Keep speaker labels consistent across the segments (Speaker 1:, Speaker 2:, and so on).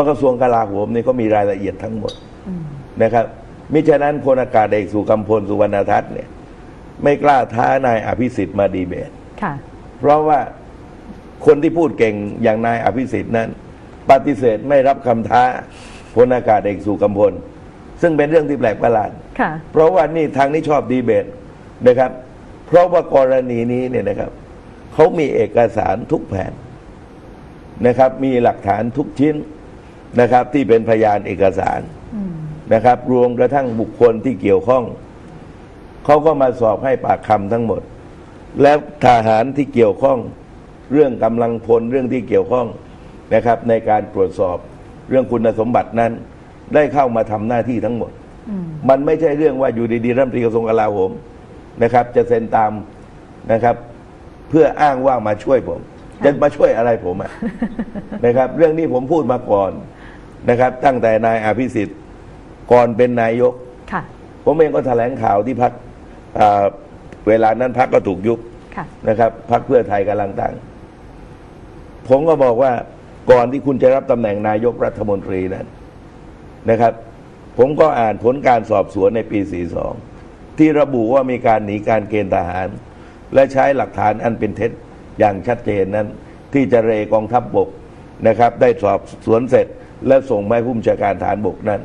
Speaker 1: ราะกระทรวงกลาโหมนี่ก็มีรายละเอียดทั้งหมด
Speaker 2: อืม
Speaker 1: นะครับมิฉะนั้นพลอากาศเอกสุกัมพลสุวรรณทัศน์เนี่ย ไม่กล้าท้านายอภิสิทธิ์มาดีเบต
Speaker 2: ค่ะ
Speaker 1: เพราะว่าคนที่พูดเก่งอย่างนายอภิสิทธิ์นั้น ปฏิเสธไม่รับคำท้าพลอากาศเอกสุกัมพล ซึ่งเป็นเรื่องที่แปลกประหลาด
Speaker 2: ค่ะ
Speaker 1: เพราะว่านี่ทางนี้ชอบดีเบตนะครับ เพราะว่ากรณีนี้เนี่ยนะครับเขามีเอกสารทุกแผ่นนะครับ มีหลักฐานทุกชิ้น นะครับ ที่เป็นพยานเอกสาร
Speaker 2: อืม
Speaker 1: นะครับ รวมกระทั่งบุคคลที่เกี่ยวข้อง เขาก็มาสอบให้ปากคำทั้งหมด แล้วทหารที่เกี่ยวข้อง เรื่องกำลังพลเรื่องที่เกี่ยวข้องนะครับ ในการตรวจสอบเรื่องคุณสมบัตินั้น ได้เข้ามาทำหน้าที่ทั้งหมด
Speaker 2: อืม
Speaker 1: มันไม่ใช่เรื่องว่าอยู่ดีๆรัฐมนตรีกระทรวงกลาโหมนะครับ จะเซ็นตามนะครับ เพื่ออ้างว่ามาช่วยผมจะมาช่วยอะไรผมอะนะครับ เรื่องนี้ผมพูดมาก่อน นะครับ ตั้งแต่นายอภิสิทธิ์ก่อนเป็นนายก
Speaker 2: ค่ะ
Speaker 1: ผมเองก็แถลงข่าวที่พักเวลานั้นพักก็ถูกยุบ
Speaker 2: ค่ะ
Speaker 1: นะครับพักเพื่อไทยกำลังตั้ง ผมก็บอกว่าก่อนที่คุณจะรับตำแหน่งนายกรัฐมนตรีนั้นนะครับ ผมก็อ่านผลการสอบสวนในปี 42 ที่ระบุว่ามีการหนีการเกณฑ์ทหาร และใช้หลักฐานอันเป็นเท็จอย่างชัดเจนนั้น ที่จะเรกองทัพบบกนะครับ ได้สอบสวนเสร็จ และส่งมาให้ผู้บัญชาการฐานบกนั้น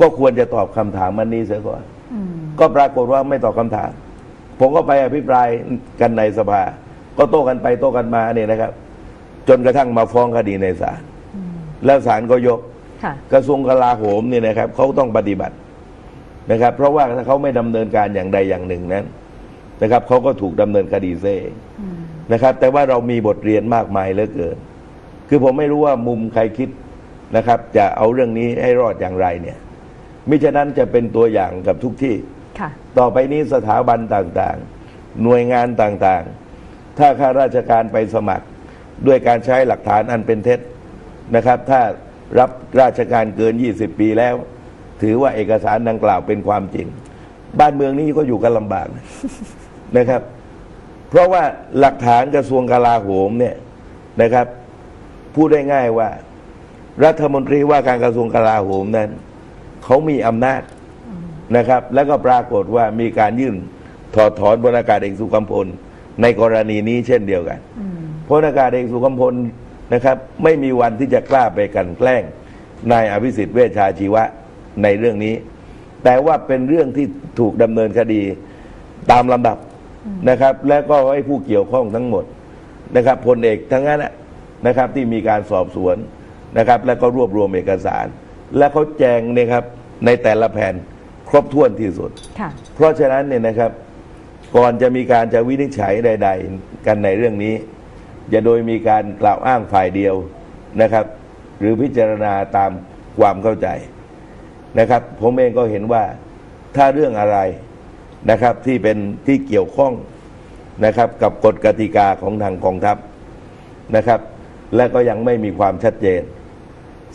Speaker 1: ก็ควรจะตอบคำถามมันนี้เสียก่อน
Speaker 2: อืม
Speaker 1: ก็ปรากฏว่าไม่ตอบคำถาม ผมก็ไปอภิปรายกันในสภา ก็โต้กันไปโต้กันมาเนี่ยนะครับ จนกระทั่งมาฟ้องคดีในศาล
Speaker 2: อืม
Speaker 1: แล้วศาลก็ยก
Speaker 2: ค่ะ
Speaker 1: กระทรวงกลาโหมเนี่ยนะครับเขาต้องปฏิบัตินะครับ เพราะว่าถ้าเขาไม่ดำเนินการอย่างใดอย่างหนึ่งนั้นนะครับเขาก็ถูกดำเนินคดีเซ
Speaker 2: อืม
Speaker 1: นะครับ แต่ว่าเรามีบทเรียนมากมายเหลือเกิน คือผมไม่รู้ว่ามุมใครคิด นะครับ จะเอาเรื่องนี้ให้รอดอย่างไรเนี่ยมิฉะนั้นจะเป็นตัวอย่างกับทุกที่
Speaker 2: ค่ะ
Speaker 1: ต่อไปนี้สถาบันต่างๆ หน่วยงานต่างๆ ถ้าข้าราชการไปสมัคร ด้วยการใช้หลักฐานอันเป็นเท็จนะครับ ถ้ารับราชการเกิน 20 ปีแล้ว ถือว่าเอกสารดังกล่าวเป็นความจริง บ้านเมืองนี้ก็อยู่กันลำบากนะนะครับ เพราะว่าหลักฐานกระทรวงกลาโหมเนี่ยนะครับ พูดได้ง่ายว่า รัฐมนตรีว่าการกระทรวงกลาโหมนั้นเขามีอำนาจนะครับ แล้วก็ปรากฏว่ามีการยื่นถอดถอนพลอากาศเอกสุกัมพล ในกรณีนี้เช่นเดียวกันพลอากาศเอกสุกัมพลนะครับ ไม่มีวันที่จะกล้าไปกันแกล้งนายอภิสิทธิ์เวชชาชีวะในเรื่องนี้ แต่ว่าเป็นเรื่องที่ถูกดำเนินคดีตามลำดับนะครับ และก็ให้ผู้เกี่ยวข้องทั้งหมดนะครับพลเอกทั้งนั้นนะครับที่มีการสอบสวน นะครับ แล้วก็รวบรวมเอกสาร และเขาแจงเนะครับในแต่ละแผ่นครบถ้วนที่สุด
Speaker 2: ค่ะ
Speaker 1: เพราะฉะนั้นเนี่ยนะครับ ก่อนจะมีการจะวินิจฉัยใด ๆ กันในเรื่องนี้ อย่าโดยมีการกล่าวอ้างฝ่ายเดียวนะครับ หรือพิจารณาตามความเข้าใจนะครับ ผมเองก็เห็นว่าถ้าเรื่องอะไรนะครับที่เป็นที่เกี่ยวข้องนะครับกับกฎกติกาของทางกองทัพนะครับ และก็ยังไม่มีความชัดเจน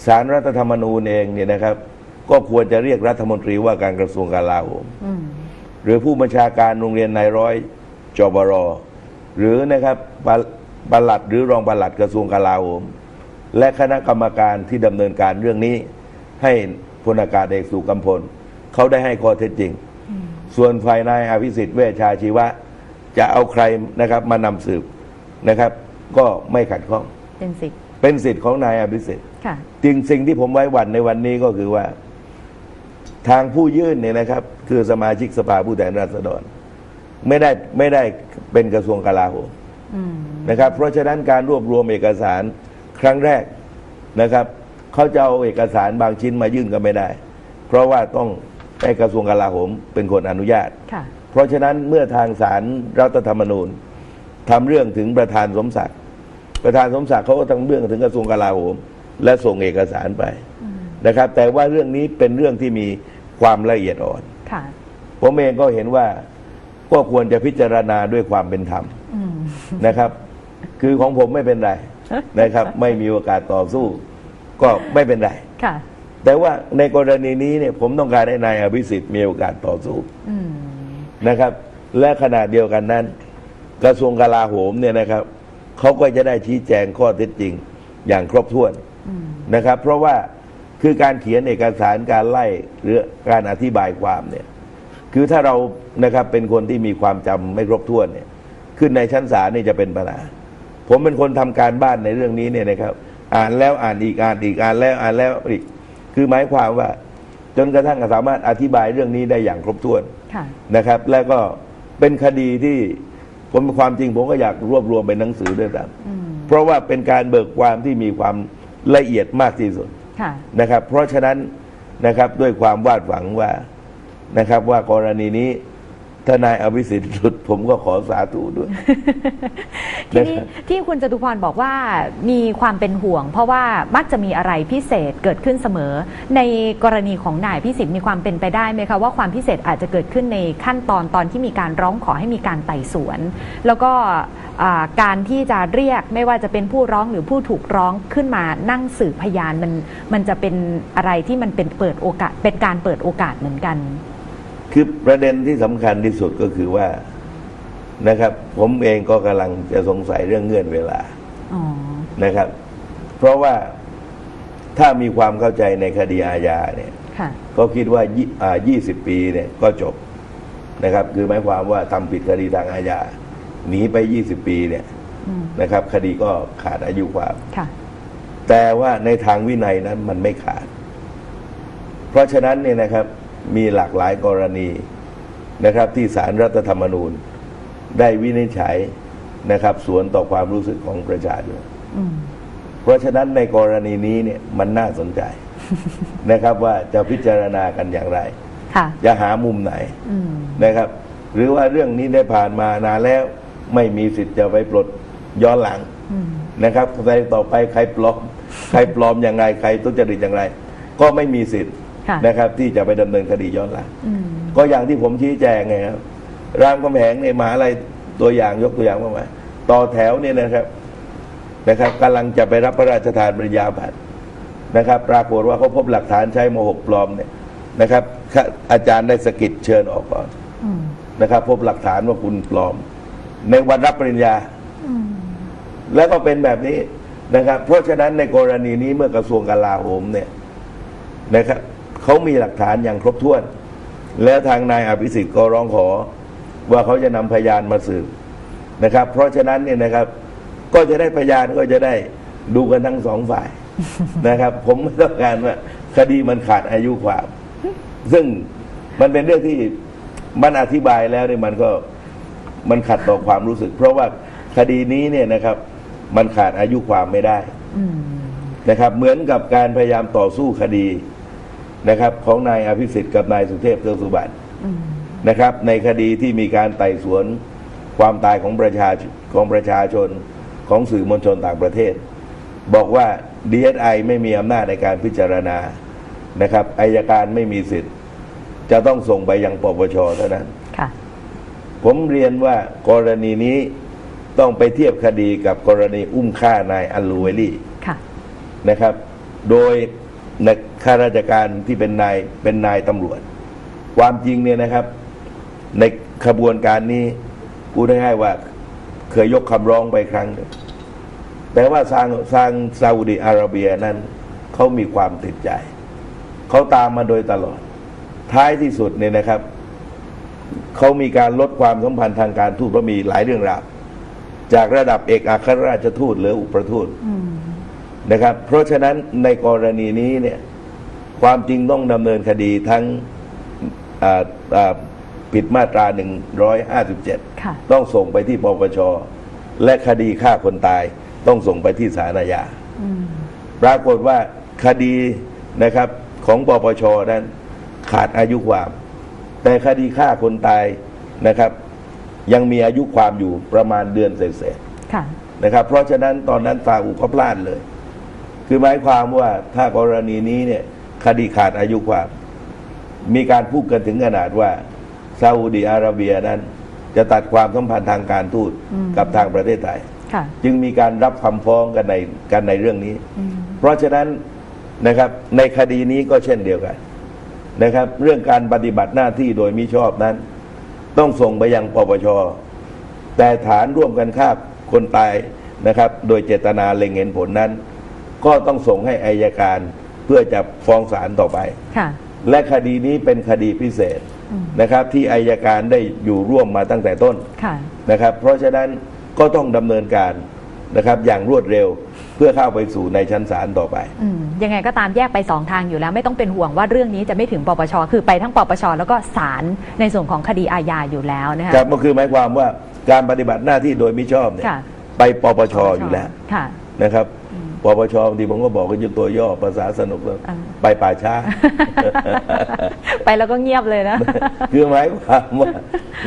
Speaker 1: สารรัฐธรรมนูญเองเนี่ยนะครับ ก็ควรจะเรียกรัฐมนตรีว่าการกระทรวงกลาโหม
Speaker 2: อืม
Speaker 1: หรือผู้บัญชาการโรงเรียนนายร้อยจบรอหรือนะครับปลปลัดหรือรองปลัดกระทรวงกลาโหม และคณะกรรมการที่ดำเนินการเรื่องนี้ ให้พลอากาศเอกสุกัมพลเขาได้ให้ข้อเท็จจริง ส่วนฝ่ายนายอภิสิทธิ์เวชชาชีวะ จะเอาใครนะครับมานำสืบนะครับ ก็ไม่ขัดข้อง
Speaker 2: เป็นสิทธิ์
Speaker 1: เป็นสิทธิ์ของนายอภิสิทธิ์
Speaker 2: ค่ะ
Speaker 1: จริงสิ่งที่ผมไว้วันในวันนี้ก็คือว่า ทางผู้ยื่นเนี่ยนะครับ คือสมาชิกสภาผู้แทนราษฎร ไม่ได้ไม่ได้เป็นกระทรวงกลาโหม
Speaker 2: อืม
Speaker 1: นะครับ เพราะฉะนั้นการรวบรวมเอกสารครั้งแรกนะครับเขาจะเอาเอกสารบางชิ้นมายื่นก็ไม่ได้ เพราะว่าต้องให้กระทรวงกลาโหมเป็นคนอนุญาต
Speaker 2: ค่ะ
Speaker 1: เพราะฉะนั้นเมื่อทางศาลรัฐธรรมนูญทำเรื่องถึงประธานสมศักดิ์ ประธานสมศักดิ์เขาก็ทำเรื่องถึงกระทรวงกลาโหม และส่งเอกสารไปนะครับ แต่ว่าเรื่องนี้เป็นเรื่องที่มีความละเอียดอ่อน
Speaker 2: ค่ะ
Speaker 1: ผมเองก็เห็นว่าก็ควรจะพิจารณาด้วยความเป็นธรรม
Speaker 2: อืม
Speaker 1: นะครับ คือของผมไม่เป็นไรนะครับ ไม่มีโอกาสต่อสู้ ก็ไม่เป็นไร
Speaker 2: ค่ะ
Speaker 1: แต่ว่าในกรณีนี้เนี่ย ผมต้องการให้นายอภิสิทธิ์มีโอกาสต่อสู้
Speaker 2: อืม
Speaker 1: นะครับ และขณะเดียวกันนั้น กระทรวงกลาโหมเนี่ยนะครับ เขาก็จะได้ชี้แจงข้อเท็จจริงอย่างครบถ้วน
Speaker 2: อืม
Speaker 1: นะครับ เพราะว่าคือการเขียนเอกสารการไล่หรือการอธิบายความเนี่ย คือถ้าเรานะครับเป็นคนที่มีความจำไม่ครบถ้วนเนี่ย ขึ้นในชั้นศาลนี่จะเป็นปัญหาผมเป็นคนทำการบ้านในเรื่องนี้เนี่ยนะครับ อ่านแล้วอ่านอีกอ่านอีกอ่านแล้วอ่านแล้วอีกคือหมายความว่า จนกระทั่งสามารถอธิบายเรื่องนี้ได้อย่างครบถ้วน
Speaker 2: ค่ะ
Speaker 1: นะครับ แล้วก็เป็นคดีที่ ผมความจริงผมก็อยากรวบรวมเป็นหนังสือด้วยซ้ำเพราะว่าเป็นการเบิกความที่มีความละเอียดมากที่สุด
Speaker 2: ค่ะ
Speaker 1: นะครับ เพราะฉะนั้นนะครับด้วยความวาดหวังว่านะครับว่ากรณีนี้ ทนายอภิสิทธิ์หลุดผมก็ขอสาธุด้วย
Speaker 2: ทีนี้
Speaker 1: นะครับ
Speaker 2: ที่คุณจตุพรบอกว่ามีความเป็นห่วง เพราะว่ามักจะมีอะไรพิเศษเกิดขึ้นเสมอ ในกรณีของนายพิสิทธิ์มีความเป็นไปได้ไหมคะว่าความพิเศษอาจจะเกิดขึ้นในขั้นตอนตอนที่มีการร้องขอให้มีการไต่สวน แล้วก็อ่าการที่จะเรียกไม่ว่าจะเป็นผู้ร้องหรือผู้ถูกร้องขึ้นมานั่งสืบพยานมันมันจะเป็นอะไรที่มันเป็นเปิดโอกาสเป็นการเปิดโอกาสเหมือนกัน
Speaker 1: คือประเด็นที่สำคัญที่สุดก็คือว่านะครับ ผมเองก็กำลังจะสงสัยเรื่องเงื่อนเวลา
Speaker 2: อ๋อ
Speaker 1: นะครับ เพราะว่าถ้ามีความเข้าใจในคดีอาญาเนี่ย
Speaker 2: ค่ะ
Speaker 1: ก็คิดว่ายี่อ่า20ปีเนี่ยก็จบนะครับ คือหมายความว่าทำผิดคดีทางอาญาหนีไป20ปีเนี่ย
Speaker 2: อืม
Speaker 1: นะครับ คดีก็ขาดอายุความ
Speaker 2: ค่ะ
Speaker 1: แต่ว่าในทางวินัยนั้นมันไม่ขาด เพราะฉะนั้นเนี่ยนะครับ มีหลากหลายกรณีนะครับ ที่สารรัฐธรรมนูญ ได้วินิจฉัยนะครับ สวนต่อความรู้สึกของประชาชน
Speaker 2: อืม
Speaker 1: เพราะฉะนั้นในกรณีนี้เนี่ยมันน่าสนใจนะครับว่าจะพิจารณากันอย่างไร
Speaker 2: ค่ะ
Speaker 1: จะหามุมไหน
Speaker 2: อืม
Speaker 1: นะครับ หรือว่าเรื่องนี้ได้ผ่านมานานแล้วไม่มีสิทธิ์จะไปปลดย้อนหลัง
Speaker 2: อืม
Speaker 1: นะครับใครต่อไปใครปลอม ใครปลอมอย่างไร ใครทุจริตอย่างไร ก็ไม่มีสิทธิ์
Speaker 2: ค่ะ
Speaker 1: นะครับ ที่จะไปดำเนินคดีย้อนหลัง
Speaker 2: อืม
Speaker 1: ก็อย่างที่ผมชี้แจงไงครับรามคำแหงในมหาอะไรตัวอย่างยกตัวอย่างมามาต่อแถวเนี่ยนะครับนะครับกำลังจะไปรับพระราชทานปริญญาบัตรนะครับ ปรากฏว่าเขาพบหลักฐานใช้โมหกปลอมเนี่ยนะครับข้าอาจารย์ได้สกิดเชิญออกก่อน
Speaker 2: อืม
Speaker 1: นะครับ พบหลักฐานว่าคุณปลอม ในวันรับปริญญา
Speaker 2: อืม
Speaker 1: แล้วก็เป็นแบบนี้นะครับ เพราะฉะนั้นในกรณีนี้เมื่อกระทรวงกลาโหมเนี่ยนะครับ เขามีหลักฐานอย่างครบถ้วน แล้วทางนายอภิสิทธิ์ก็ร้องขอว่าเขาจะนำพยานมาสืบนะครับ เพราะฉะนั้นเนี่ยนะครับ ก็จะได้พยานก็จะได้ดูกันทั้งสองฝ่ายนะครับ ผมไม่ต้องการว่าคดีมันขาดอายุความ ซึ่งมันเป็นเรื่องที่มันอธิบายแล้วเนี่ยมันก็มันขัดต่อความรู้สึก เพราะว่าคดีนี้เนี่ยนะครับ มันขาดอายุความไม่ได้
Speaker 2: อืม
Speaker 1: นะครับ เหมือนกับการพยายามต่อสู้คดี นะครับของนายอภิสิทธิ์กับนายสุเทพเทือกสุบรรณ
Speaker 2: อืม
Speaker 1: นะครับ ในคดีที่มีการไต่สวนความตายของประชาชนของประชาชนของสื่อมวลชนต่างประเทศ บอกว่า DSI ไม่มีอำนาจในการพิจารณานะครับอายการไม่มีสิทธิ์ จะต้องส่งไปยังปปชเท่านั้น
Speaker 2: ค่ะ
Speaker 1: ผมเรียนว่ากรณีนี้ต้องไปเทียบคดีกับกรณีอุ้มฆ่านายอัลลูเวลี่
Speaker 2: ค่ะ
Speaker 1: นะครับ โดย นักข้าราชการที่เป็นนายเป็นนายตำรวจ ความจริงเนี่ยนะครับ ในขบวนการนี้พูดง่ายๆว่าเคยยกคำร้องไปครั้ง แต่ว่าทางทางซาอุดิอาระเบียนั้นเขามีความติดใจ เขาตามมาโดยตลอด ท้ายที่สุดเนี่ยนะครับ เขามีการลดความสัมพันธ์ทางการทูตเพราะมีหลายเรื่องราวจากระดับเอกอัครราชทูตหรืออุปทูต นะครับ เพราะฉะนั้นในกรณีนี้เนี่ยความจริงต้องดำเนินคดีทั้งอ่าอ่าผิดมาตรา 157
Speaker 2: ค่ะ
Speaker 1: ต้องส่งไปที่ปปช และคดีฆ่าคนตายต้องส่งไปที่ศาลอาญา
Speaker 2: อืม
Speaker 1: ปรากฏว่าคดีนะครับของปปชนั้นขาดอายุความ แต่คดีฆ่าคนตายนะครับ ยังมีอายุความอยู่ประมาณเดือนเศษ
Speaker 2: ค่ะ
Speaker 1: ๆนะครับ เพราะฉะนั้นตอนนั้นซาอุก็พลาดเลย คือหมายความว่าถ้ากรณีนี้เนี่ยคดีขาดอายุความ มีการพูดกันถึงขนาดว่าซาอุดีอาระเบียนั้น จะตัดความสัมพันธ์ทางการทูต
Speaker 2: อืม
Speaker 1: กับทางประเทศไทย
Speaker 2: ค่ะ
Speaker 1: จึงมีการรับคำฟ้องกันในกันในเรื่องนี้
Speaker 2: อืม
Speaker 1: เพราะฉะนั้นนะครับในคดีนี้ก็เช่นเดียวกันนะครับ เรื่องการปฏิบัติหน้าที่โดยมิชอบนั้น ต้องส่งไปยังปปชแต่ฐานร่วมกันฆ่าคนตายนะครับ โดยเจตนาเล็งเห็นผลนั้น ก็ต้องส่งให้อายการเพื่อจะฟ้องศาลต่อไป
Speaker 2: ค่ะ
Speaker 1: และคดีนี้เป็นคดีพิเศษนะครับ ที่อายการได้อยู่ร่วมมาตั้งแต่ต้น
Speaker 2: ค่ะ
Speaker 1: นะครับ เพราะฉะนั้นก็ต้องดำเนินการนะครับ อย่างรวดเร็วเพื่อเข้าไปสู่ในชั้นศาลต่อไป
Speaker 2: อืมยังไงก็ตามแยกไปสองทางอยู่แล้ว ไม่ต้องเป็นห่วงว่าเรื่องนี้จะไม่ถึงปปช คือไปทั้งปปช แล้วก็ศาลในส่วนของคดีอาญาอยู่แล้วนะคะ
Speaker 1: ครับก็คือหมายความว่าการปฏิบัติหน้าที่โดยมิชอบเนี่ย
Speaker 2: ค่ะ
Speaker 1: ไปปปชอยู่แล้ว
Speaker 2: ค่ะ
Speaker 1: นะครับ ปปชบางทีผมก็บอกว่ายุตัวย่อภาษาสนุกเลย
Speaker 2: อ่า
Speaker 1: ไปป่าช้า
Speaker 2: ไปแล้วก็เงียบเลยนะ
Speaker 1: คือหมายความว่า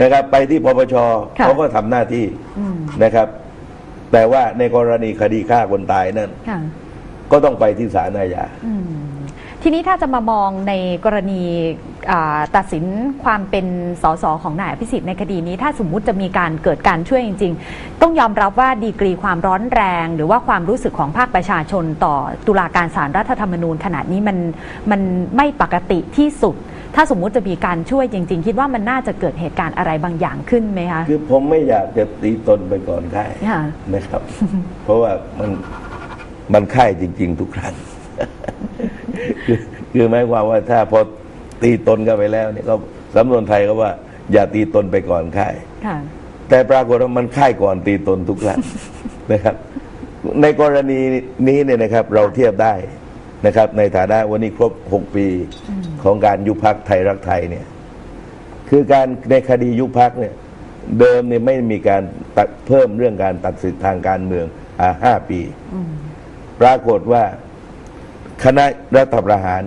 Speaker 1: นะครับ ไปที่ปปช
Speaker 2: ค่ะ
Speaker 1: เขาก็ทำหน้าที่
Speaker 2: อืม
Speaker 1: นะครับ แต่ว่าในกรณีคดีฆ่าคนตายนั่น
Speaker 2: ค่ะ
Speaker 1: ก็ต้องไปที่ศาลอาญา
Speaker 2: อืมทีนี้ถ้าจะมามองในกรณีอ่า ตัดสินความเป็นสสของนายอภิสิทธิ์ในคดีนี้ ถ้าสมมุติจะมีการเกิดการช่วยจริง ๆ ต้องยอมรับว่าดีกรีความร้อนแรง หรือว่าความรู้สึกของภาคประชาชนต่อตุลาการศาลรัฐธรรมนูญขณะนี้มันมันไม่ปกติที่สุด ถ้าสมมุติจะมีการช่วยจริง ๆ คิดว่ามันน่าจะเกิดเหตุการณ์อะไรบางอย่างขึ้นไหมคะ
Speaker 1: คือผมไม่อยากจะตีตนไปก่อนค่าย
Speaker 2: ค่ะ
Speaker 1: นะครับ เพราะว่ามันมันค่ายจริง ๆ ทุกครั้งคือคือหมายความว่าถ้าพอ ตีตนกันไปแล้วเนี่ยก็สำนวนไทยก็ว่า อย่าตีตนไปก่อนค่าย
Speaker 2: ค่ะ
Speaker 1: แต่ปรากฏว่ามันค่ายก่อนตีตนทุกครั้งนะครับ ในกรณีนี้เนี่ยนะครับ เราเทียบได้นะครับ ในฐานะวันนี้ครบ 6 ปีของการยุบพักไทยรักไทยเนี่ย คือการในคดียุบพักเนี่ย เดิมเนี่ยไม่มีการตัดเพิ่มเรื่องการตัดสิทธิทางการเมืองอ่าห้าปีปรากฏว่าคณะรัฐประหาร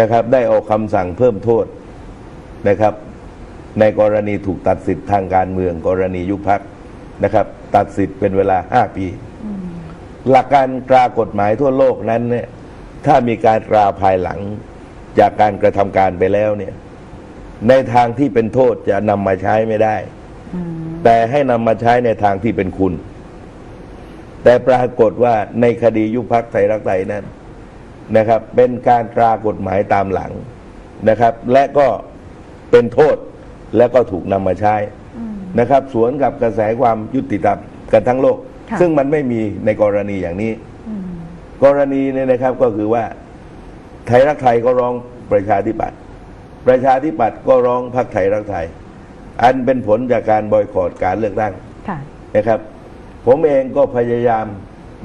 Speaker 1: นะครับ ได้ออกคำสั่งเพิ่มโทษนะครับ ในกรณีถูกตัดสิทธิทางการเมือง กรณียุบพักนะครับ ตัดสิทธิ์เป็นเวลาห้าปี หลักการตรากฎหมายทั่วโลกนั้นเนี่ยถ้ามีการตราภายหลังจากการกระทำการไปแล้วเนี่ย ในทางที่เป็นโทษจะนำมาใช้ไม่ได้ แต่ให้นำมาใช้ในทางที่เป็นคุณ แต่ปรากฏว่าในคดียุบพักไทยรักไทยนั้น นะครับเป็นการตรากฎหมายตามหลังนะครับ และก็เป็นโทษและก็ถูกนำมาใช้นะครับ สวนกับกระแสความยุติธรรมกันทั้งโลก
Speaker 2: ค่ะ
Speaker 1: ซึ่งมันไม่มีในกรณีอย่างนี้ กรณีเนี่ยนะครับก็คือว่า ไทยรักไทยก็ร้องประชาธิปัตย์ประชาธิปัตย์ก็ร้องพรรคไทยรักไทย อันเป็นผลจากการบอยคอรดการเลือกตั้ง
Speaker 2: ค่ะ
Speaker 1: นะครับ ผมเองก็พยายาม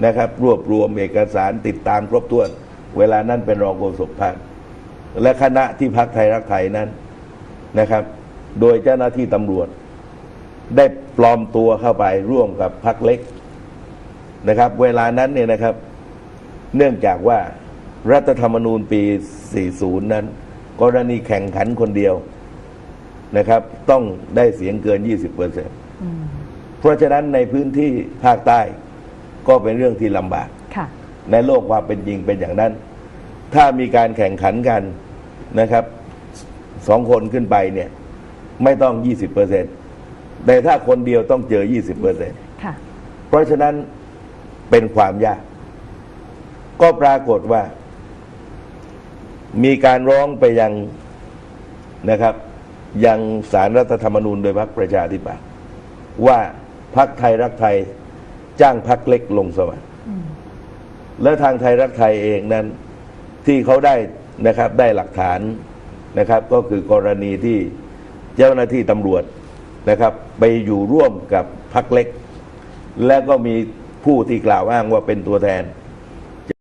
Speaker 1: นะครับ รวบรวมเอกสารติดตามครบถ้วน เวลานั้นเป็นรองโฆษกพรรคและคณะที่พักไทยรักไทยนั้นนะครับ โดยเจ้าหน้าที่ตำรวจ ได้ปลอมตัวเข้าไปร่วมกับพรรคเล็กนะครับ เวลานั้นเนี่ยนะครับ เนื่องจากว่ารัฐธรรมนูญปี 40 นั้น กรณีแข่งขันคนเดียวนะครับ ต้องได้เสียงเกิน 20เปอร์เซ็นต์เพราะฉะนั้นในพื้นที่ภาคใต้ก็เป็นเรื่องที่ลำบาก
Speaker 2: ค่ะ
Speaker 1: ในโลกความเป็นจริงเป็นอย่างนั้น ถ้ามีการแข่งขันกันนะครับสองคนขึ้นไปเนี่ย ไม่ต้อง 20เปอร์เซ็นต์แต่ถ้าคนเดียวต้องเจอ 20เปอร์เซ็นต์
Speaker 2: ค่ะ
Speaker 1: เพราะฉะนั้นเป็นความยาก ก็ปรากฏว่า มีการร้องไปยังนะครับ ยังสารรัฐธรรมนูญโดยพรรคประชาธิปัตย์ว่าพรรคไทยรักไทยจ้างพรรคเล็กลงสมัคร และทางไทยรักไทยเองนั้นที่เขาได้นะครับได้หลักฐานนะครับ ก็คือกรณีที่เจ้าหน้าที่ตำรวจนะครับ ไปอยู่ร่วมกับพรรคเล็ก และก็มีผู้ที่กล่าวอ้างว่าเป็นตัวแทน